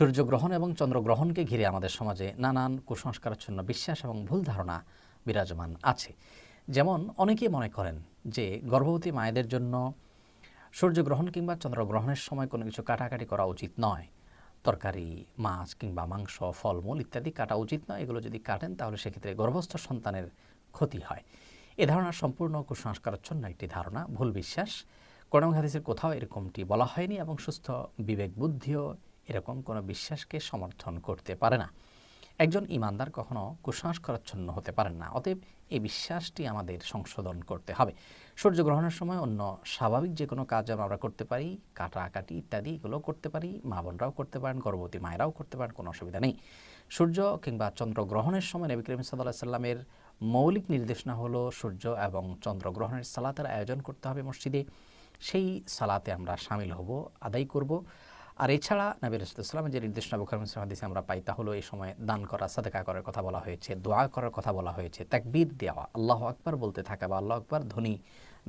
সূর্যগ্রহণ এবং চন্দ্রগ্রহণকে ঘিরে আমাদের সমাজে নানান কুসংস্কারাচ্ছন্ন বিশ্বাস এবং ভুল ধারণা বিরাজমান আছে। যেমন অনেকেই মনে করেন যে গর্ভবতী মায়েদের জন্য সূর্যগ্রহণ কিংবা চন্দ্রগ্রহণের সময় কোনো কিছু কাটাকাটি করা উচিত নয়। তরকারি, মাছ কিংবা মাংস, ফলমূল ইত্যাদি কাটা উচিত নয়। এগুলো যদি কাটেন তাহলে সেক্ষেত্রে গর্ভস্থ সন্তানের ক্ষতি হয়। এ ধারণা সম্পূর্ণ কুসংস্কারাচ্ছন্ন একটি ধারণা, ভুল বিশ্বাস। কোরআন হাদিসের কোথাও এরকমটি বলা হয়নি এবং সুস্থ বিবেক বুদ্ধিও এরকম কোনো বিশ্বাসকে সমর্থন করতে পারে না। একজন ইমানদার কখনো কুসংস্কারাচ্ছন্ন হতে পারেন না। অতএব এই বিশ্বাসটি আমাদের সংশোধন করতে হবে। সূর্যগ্রহণের সময় অন্য স্বাভাবিক যে কোনো কাজ আমরা করতে পারি, কাটাকাটি ইত্যাদি এগুলো করতে পারি, মা বোনরাও করতে পারেন, গর্ভবতী মায়েরাও করতে পারেন, কোনো অসুবিধা নেই। সূর্য কিংবা চন্দ্রগ্রহণের সময় নবী করিম সাল্লাহ সাল্লামের মৌলিক নির্দেশনা হলো সূর্য এবং চন্দ্রগ্রহণের সালাতের আয়োজন করতে হবে মসজিদে। সেই সালাতে আমরা সামিল হব, আদায় করব। আর এছাড়া নবী রসুলামের যে নির্দেশনা বুখার মুসলিম হাদিসে আমরা পাই তা হলো এই সময় দান করা, সাদেকা করার কথা বলা হয়েছে, দোয়া করার কথা বলা হয়েছে, তাকবীর দেওয়া, আল্লাহ আকবার বলতে থাকা বা আল্লাহ আকবার ধ্বনি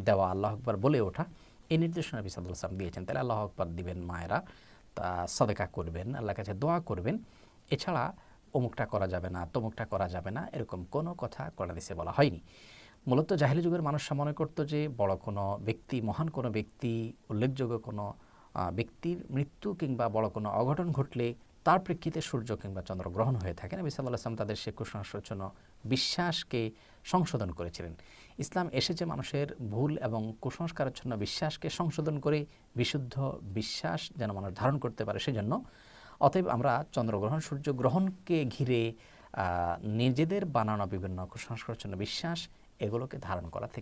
দেওয়া, আল্লাহ আকবার বলে ওঠা, এই নির্দেশনা নবী সাদুল ইসলাম দিয়েছেন। তাহলে আল্লাহ আকবার দিবেন মায়েরা, তা সাদেকা করবেন, আল্লাহর কাছে দোয়া করবেন। এছাড়া অমুকটা করা যাবে না, তমুকটা করা যাবে না, এরকম কোনো কথা কোরআন হাদিসে বলা হয়নি। মূলত জাহিলি যুগের মানুষরা মনে করতো যে বড় কোনো ব্যক্তি, মহান কোনো ব্যক্তি, উল্লেখযোগ্য কোনো ব্যক্তির মৃত্যু কিংবা বড় কোনো অঘটন ঘটলে তার প্রেক্ষিতে সূর্য কিংবা চন্দ্রগ্রহণ হয়ে থাকে নবী সাল্লাহ আসলাম তাদের সে কুসংস্কারজন্য বিশ্বাসকে সংশোধন করেছিলেন। ইসলাম এসেছে মানুষের ভুল এবং কুসংস্কারাচ্ছন্ন বিশ্বাসকে সংশোধন করে বিশুদ্ধ বিশ্বাস যেন মানুষ ধারণ করতে পারে সেজন্য, অতএব আমরা চন্দ্রগ্রহণ সূর্যগ্রহণকে ঘিরে নিজেদের বানানো বিভিন্ন কুসংস্কারাচ্ছন্ন বিশ্বাস এগুলোকে ধারণ করা থেকে